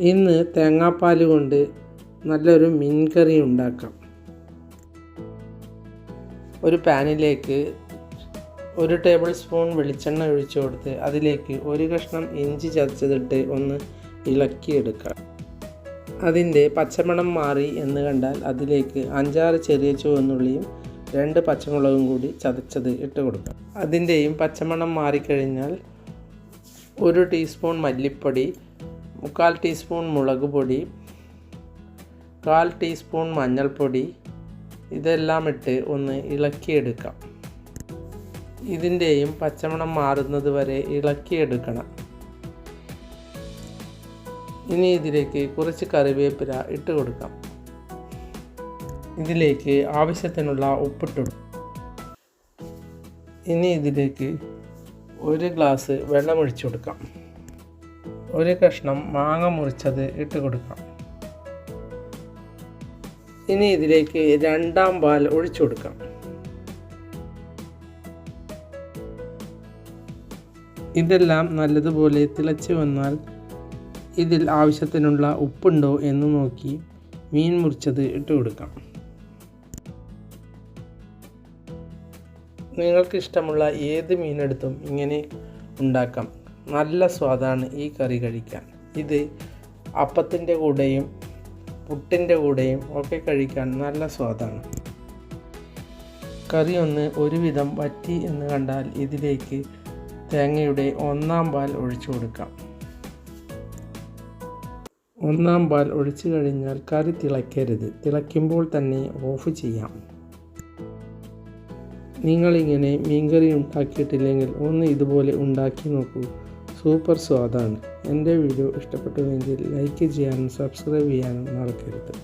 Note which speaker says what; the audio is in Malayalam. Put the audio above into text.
Speaker 1: ഇന്ന് തേങ്ങാപ്പാൽ കൊണ്ട് നല്ലൊരു മീൻകറി ഉണ്ടാക്കാം. ഒരു പാനിലേക്ക് ഒരു ടേബിൾ സ്പൂൺ വെളിച്ചെണ്ണ ഒഴിച്ചു കൊടുത്ത് അതിലേക്ക് ഒരു കഷ്ണം ഇഞ്ചി ചതച്ചതിട്ട് ഒന്ന് ഇളക്കിയെടുക്കാം. അതിന്റെ പച്ചമണം മാറി എന്ന് കണ്ടാൽ അതിലേക്ക് അഞ്ചാറ് ചെറിയ ചുവന്നുള്ളിയും രണ്ട് പച്ചമുളകും കൂടി ചതച്ചത് ഇട്ട് കൊടുക്കാം. അതിന്റെയും പച്ചമണം മാറിക്കഴിഞ്ഞാൽ ഒരു ടീസ്പൂൺ മല്ലിപ്പൊടി മുക്കാൽ ടീസ്പൂൺ മുളക് പൊടി കാൽ ടീസ്പൂൺ മഞ്ഞൾപ്പൊടി ഇതെല്ലാം ഇട്ട് ഒന്ന് ഇളക്കിയെടുക്കാം. ഇതിന്റെയും പച്ചമണം മാറുന്നത് വരെ ഇളക്കിയെടുക്കണം. ഇനി ഇതിലേക്ക് കുറച്ച് കറിവേപ്പില ഇട്ട് കൊടുക്കാം. ഇതിലേക്ക് ആവശ്യത്തിനുള്ള ഉപ്പിട്ടു. ഇനി ഇതിലേക്ക് ഒരു ഗ്ലാസ് വെള്ളം ഒഴിച്ചു കൊടുക്കാം. ഒരു കഷ്ണം മാങ്ങ മുറിച്ചത് ഇട്ട് കൊടുക്കാം. ഇനി ഇതിലേക്ക് രണ്ടാം പാൽ ഒഴിച്ചു കൊടുക്കാം. ഇതെല്ലാം നല്ലതുപോലെ തിളച്ച് വന്നാൽ ഇതിൽ ആവശ്യത്തിനുള്ള ഉപ്പുണ്ടോ എന്ന് നോക്കി മീൻ മുറിച്ചത് ഇട്ട് കൊടുക്കാം. നിങ്ങൾക്ക് ഇഷ്ടമുള്ള ഏത് മീനെടുത്തും ഇങ്ങനെ ഉണ്ടാക്കാം. നല്ല സ്വാദാണ് ഈ കറി കഴിക്കാൻ. ഇത് അപ്പത്തിന്റെ കൂടെയും പുട്ടിന്റെ കൂടെയും ഒക്കെ കഴിക്കാൻ നല്ല സ്വാദാണ്. കറി ഒന്ന് ഒരുവിധം വറ്റി എന്ന് കണ്ടാൽ ഇതിലേക്ക് തേങ്ങയുടെ ഒന്നാം പാൽ ഒഴിച്ചു കൊടുക്കാം. ഒന്നാം പാൽ ഒഴിച്ചു കഴിഞ്ഞാൽ കറി തിളയ്ക്കരുത്. തിളയ്ക്കുമ്പോൾ തന്നെ ഓഫ് ചെയ്യാം. നിങ്ങളിങ്ങനെ മീൻകറി ഉണ്ടാക്കിയിട്ടില്ലെങ്കിൽ ഒന്ന് ഇതുപോലെ ഉണ്ടാക്കി നോക്കൂ. സൂപ്പർ സ്വാദാണ്. എന്റെ വീഡിയോ ഇഷ്ടപ്പെട്ടുവെങ്കിൽ ലൈക്ക് ചെയ്യാനും സബ്സ്ക്രൈബ് ചെയ്യാനും മറക്കരുത്.